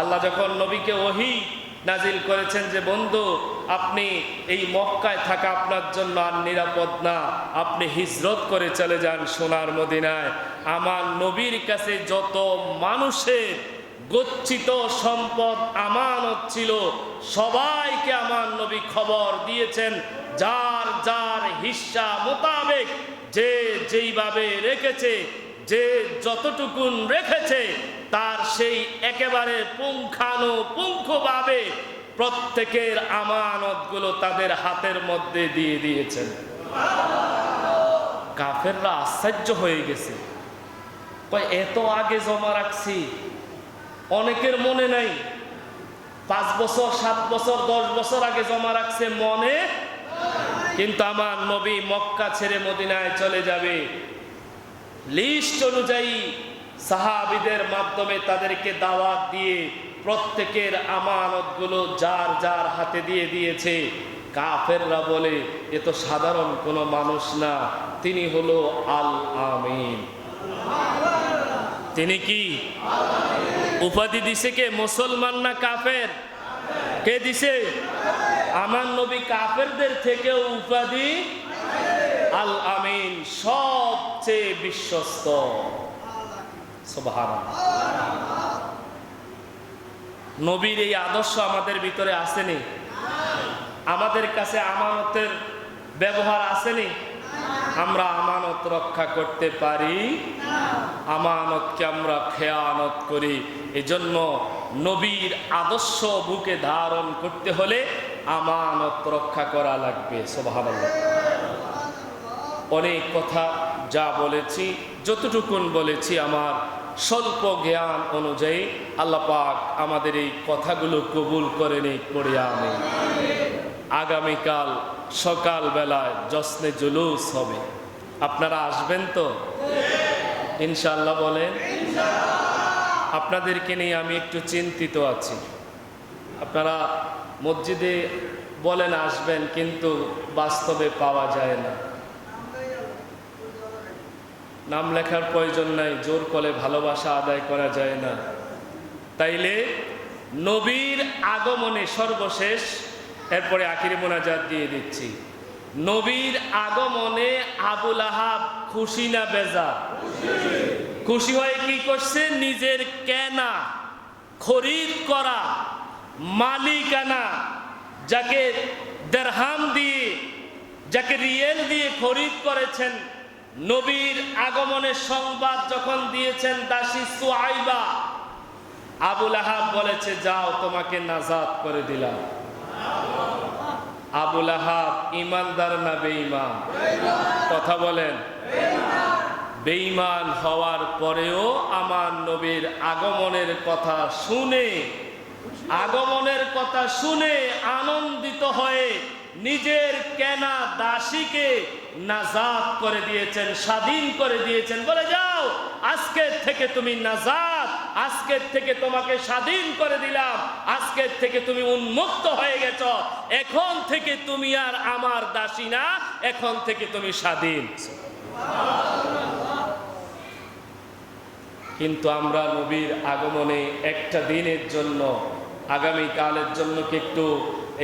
আল্লাহ যখন নবীকে ওহি নাজিল করেছেন যে, বন্ধু, আপনি এই মক্কায় থাকা আপনার জন্য আর নিরাপদ না। আপনি হিজরত করে চলে যান সোনার মদিনায়। আমার নবীর কাছে যত মানুষের গচ্ছিত সম্পদ আমানত ছিল, সবাইকে আমার নবী খবর দিয়েছেন, যার যার হিস্সা মোতাবেক যে যেইভাবে রেখেছে, যে যতটুকুন রেখেছে তার সেই একেবারে পুঙ্খানু পুঙ্খভাবে প্রত্যেকের আমানতগুলো তাদের হাতের মধ্যে দিয়ে দিয়েছেন। কাফেররা আশ্চর্য হয়ে গেছে। এত আগে জমা রাখছি। অনেকের মনে নাই। পাঁচ বছর, সাত বছর, দশ বছর আগে জমা রাখছে মনে। কিন্তু আমার নবী মক্কা ছেড়ে মদিনায় চলে যাবে। লিস্ট অনুযায়ী সাহাবিদের মাধ্যমে তাদেরকে দাওয়াত দিয়ে প্রত্যেকের আমানতগুলো যার যার হাতে দিয়ে দিয়েছে। কাফেররা বলে, এ তো সাধারণ কোনো মানুষ না, তিনি হলো আল আমিন তিনি কি? উপাধি দিছে কে? মুসলমান না কাফের? কে দিছে? আমার নবী কাফেরদের থেকেও উপাধি আল আমিন সবচেয়ে বিশ্বস্ত। নবীর এই আদর্শ আমাদের ভিতরে আসেনি। আমাদের কাছে আমানতের ব্যবহার আসেনি। আমরা আমানত রক্ষা করতে পারি। আমানতকে আমরা খেয়ানত করি। এজন্য নবীর আদর্শ বুকে ধারণ করতে হলে আমানত রক্ষা করা লাগবে। সোভাবাল্লাহ অনেক কথা যা বলেছি, যতটুকুন বলেছি আমার স্বল্প জ্ঞান অনুযায়ী আল্লাহ পাক আমাদের এই কথাগুলো কবুল করে নেই পড়ে আমি আগামীকাল সকাল বেলায় জশ্নে জুলুস হবে। আপনারা আসবেন তো? ইনশাল্লাহ বলেন। আপনাদেরকে নিয়ে আমি একটু চিন্তিত আছি। আপনারা মসজিদে বলেন আসবেন, কিন্তু বাস্তবে পাওয়া যায় না। নাম লেখার প্রয়োজন নাই, জোর কলে ভালোবাসা আদায় করা যায় না। তাইলে নবীর আগমনে সর্বশেষ, এরপরে আখিরি মোনাজাত দিয়ে দিচ্ছি। নবীর আগমনে আবুল আহাব খুশি না বেজা? খুশি হয়ে কি করছে? নিজের কেনা, খরিদ করা মালিকানা, যাকে দেড়হাম দিয়ে, যাকে রিয়েল দিয়ে খরিদ করেছেন নবীর আগমনের সংবাদ যখন দিয়েছেন দাসী সুআইবা আবুল আহাব বলেছে, যাও, তোমাকে নাজাদ করে দিলাম। আবুল আহাব, ইমানদার না বেঈমান? কথা বলেন। বেঈমান হওয়ার পরেও আমার নবীর আগমনের কথা শুনে, আগমনের কথা শুনে আনন্দিত হয়ে নিজের কেনা দাসীকে নাজাদ করে দিয়েছেন, স্বাধীন করে দিয়েছেন। বলে, যাও আজকের থেকে তুমি নাজাদ আজকের থেকে তোমাকে স্বাধীন করে দিলাম আজকের থেকে তুমি উন্মুক্ত হয়ে গেছ। এখন থেকে তুমি আর আমার দাসী না, এখন থেকে তুমি স্বাধীন কিন্তু আমরা নবীর আগমনে একটা দিনের জন্য আগামী কালের জন্য কি একটু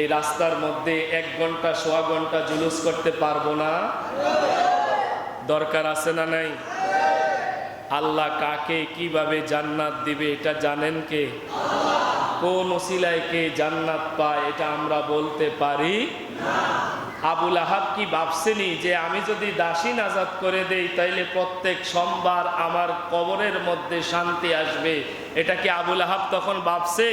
এই রাস্তার মধ্যে এক ঘণ্টা, সোয়া ঘণ্টা জুলুস করতে পারব না। দরকার আছে না নাই? আল্লাহ কাকে কীভাবে জান্নাত দিবে এটা জানেন কে? কোন ওসিলায় কে জান্নাত পায় এটা আমরা বলতে পারি? আবুল আহাব কি ভাবছেনি যে আমি যদি দাসী নাজাদ করে দেই তাইলে প্রত্যেক সোমবার আমার কবরের মধ্যে শান্তি আসবে? এটা কি আবুল আহাব তখন ভাবছে?